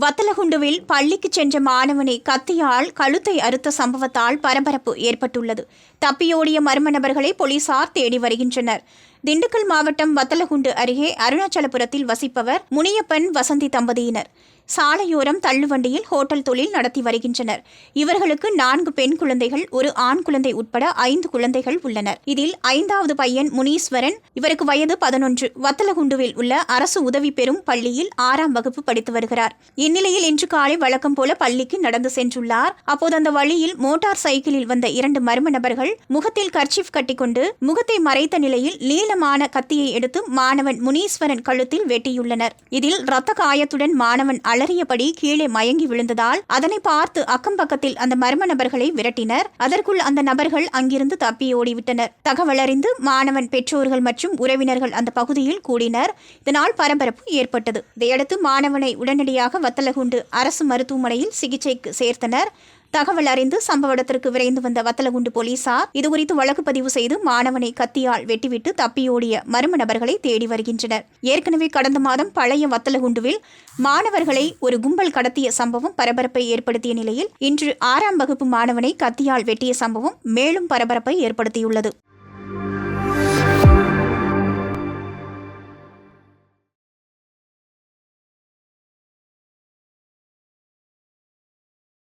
வத்தலகுண்டுவில் பள்ளிக்கு சென்ற மாணவனை கத்தியால் கழுத்தை அறுத்த சம்பவத்தால் பரபரப்பு ஏற்பட்டுள்ளது. தப்பியோடிய மர்ம நபர்களை போலீசார் தேடி வருகின்றனர். திண்டுக்கல் மாவட்டம் வத்தலகுண்டு அருகே அருணாச்சலபுரத்தில் வசிப்பவர் முனியப்பன் வசந்தி தம்பதியினர். சாலையோரம் தள்ளுவண்டியில் ஹோட்டல் தொழில் நடத்தி வருகின்றனர். இவர்களுக்கு நான்கு பெண் குழந்தைகள் ஒரு ஆண் குழந்தை உட்பட ஐந்து குழந்தைகள் உள்ளனர். இதில் ஐந்தாவது பையன் முனீஸ்வரன் இவருக்கு வயது பதினொன்று. வத்தலகுண்டுவில் உள்ள அரசு உதவி பெறும் பள்ளியில் ஆறாம் வகுப்பு படித்து வருகிறார். இந்நிலையில் இன்று காலை வழக்கம் போல பள்ளிக்கு நடந்து சென்றுள்ளார். அப்போது அந்த வழியில் மோட்டார் சைக்கிளில் வந்த இரண்டு மர்ம நபர்கள் முகத்தில் கர்ச்சிப் கட்டிக்கொண்டு முகத்தை மறைத்த நிலையில் நீளமான கத்தியை எடுத்து மாணவன் முனீஸ்வரன் கழுத்தில் வெட்டியுள்ளனர். இதில் இரத்த காயத்துடன் மாணவன் அலறியபடி கீழே மயங்கி விழுந்ததால் அதனை பார்த்து அக்கம் பக்கத்தில் அந்த மர்ம நபர்களை விரட்டினர். அதற்குள் அந்த நபர்கள் அங்கிருந்து தப்பி ஓடிவிட்டனர். தகவலறிந்து மாணவன் பெற்றோர்கள் மற்றும் உறவினர்கள் அந்த பகுதியில் கூடினர். இதனால் பரபரப்பு ஏற்பட்டது. இதையடுத்து மாணவனை உடனடியாக வத்தலகுண்டு அரசு மருத்துவமனையில் சிகிச்சைக்கு சேர்த்தனர். தகவல் அறிந்து சம்பவ இடத்திற்கு விரைந்து வந்த வத்தலகுண்டு போலீசார் இதுகுறித்து வழக்கு பதிவு செய்து மாணவனை கத்தியால் வெட்டிவிட்டு தப்பியோடிய மர்ம நபர்களை தேடி வருகின்றனர். ஏற்கனவே கடந்த மாதம் பழைய வத்தலகுண்டுவில் மாணவர்களை ஒரு கும்பல் கடத்திய சம்பவம் பரபரப்பை ஏற்படுத்திய நிலையில் இன்று ஆறாம் வகுப்பு மாணவனை கத்தியால் வெட்டிய சம்பவம் மேலும் பரபரப்பை ஏற்படுத்தியுள்ளது.